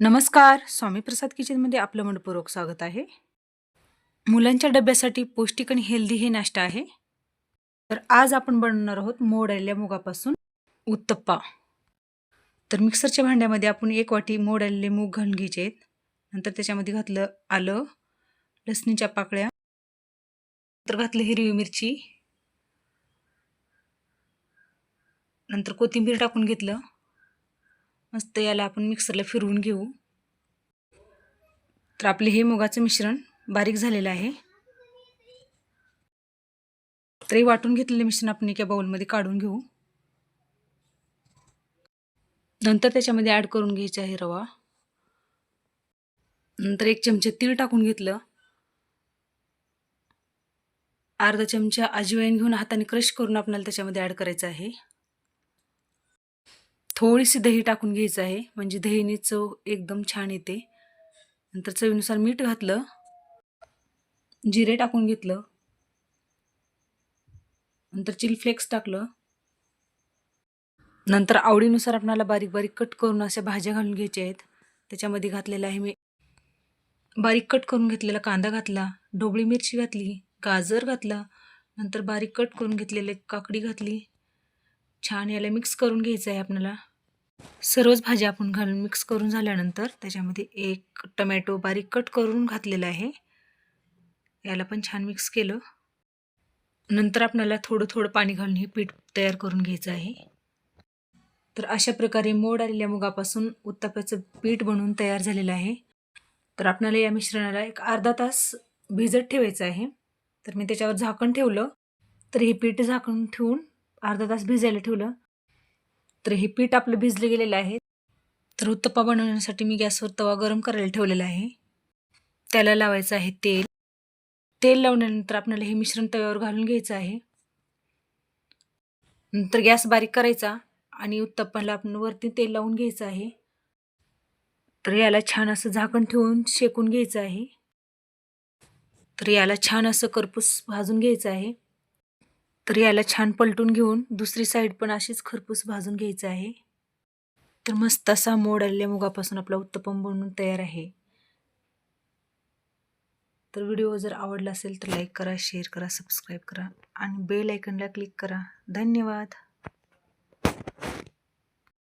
नमस्कार स्वामी प्रसाद किचनमध्ये आपलं मनपूर्वक स्वागत आहे. मुलांच्या डब्यासाठी पौष्टिक आणि हेल्दी हे नाश्ता आहे. तर आज आपण बनवणार आहोत मोडलेल्या मुगापासून उत्तप्पा. तर मिक्सरच्या भांड्यामध्ये आपण एक वाटी मोडलेले मूग घालून घ्यायचे आहेत. नंतर त्याच्यामध्ये घातलं आलं लसणीच्या पाकळ्या. नंतर घातलं हिरवी मिरची. नंतर कोथिंबीर टाकून घेतलं. मस्त याला आपण मिक्सरला फिरवून घेऊ. तर आपले हे मुगाचं मिश्रण बारीक झालेलं आहे. तर वाटून घेतलेले मिश्रण आपण एका बाउलमध्ये काढून घेऊ. नंतर त्याच्यामध्ये ॲड करून घ्यायचं आहे रवा. नंतर एक चमचे तीळ टाकून घेतलं. अर्धा चमचा अजवाईन घेऊन हाताने क्रश करून आपल्याला त्याच्यामध्ये ॲड करायचं आहे. थोडीशी दही टाकून घ्यायचं आहे. म्हणजे दहीने चव एकदम छान येते. नंतर चवीनुसार मीठ घातलं. जिरे टाकून घेतलं. नंतर चिली फ्लेक्स टाकलं. नंतर आवडीनुसार आपणाला बारीक बारीक कट करून अशा भाज्या घालून घ्यायच्या आहेत. त्याच्यामध्ये घातलेलं आहे मी बारीक कट करून घेतलेला कांदा घातला ढोबळी मिरची घातली गाजर घातला नंतर बारीक कट करून घेतलेले काकडी घातली छान याला मिक्स करून घ्यायचं आहे आपल्याला. सर्वच भाज्या आपण घालून मिक्स करून झाल्यानंतर त्याच्यामध्ये एक टमॅटो बारीक कट करून घातलेला आहे. याला पण छान मिक्स केलं. नंतर आपल्याला थोडं थोडं पाणी घालून हे पीठ तयार करून घ्यायचं आहे. तर अशा प्रकारे मोड आलेल्या मुगापासून उत्तापाचं पीठ बनवून तयार झालेलं आहे. तर आपल्याला या मिश्रणाला एक अर्धा तास भिजत ठेवायचं आहे. तर मी त्याच्यावर झाकण ठेवलं. तर हे पीठ झाकण ठेवून अर्धा तास भिजायला ठेवलं. तर हे पीठ आपलं भिजलं गेलेलं आहे. तर उत्तप्पा बनवण्यासाठी मी गॅसवर तवा गरम करायला ठेवलेला आहे. त्याला लावायचं आहे तेल. तेल लावल्यानंतर आपल्याला हे मिश्रण तव्यावर घालून घ्यायचं आहे. नंतर गॅस बारीक करायचा आणि उत्तप्पाला आपण वरती तेल लावून घ्यायचं आहे. तर याला छान असं झाकण ठेवून शेकून घ्यायचं आहे. तर याला छान असं करपूस भाजून घ्यायचं आहे. तर याला छान पलटून घेऊन दुसरी साईड पण अशीच खरपूस भाजून घ्यायचं आहे. तर मस्त असा मोड आलेल्या मुगापासून आपला उत्तपम बनवून तयार आहे. तर व्हिडिओ जर आवडला असेल तर लाईक करा शेअर करा सबस्क्राईब करा आणि बेल आयकनला क्लिक करा. धन्यवाद.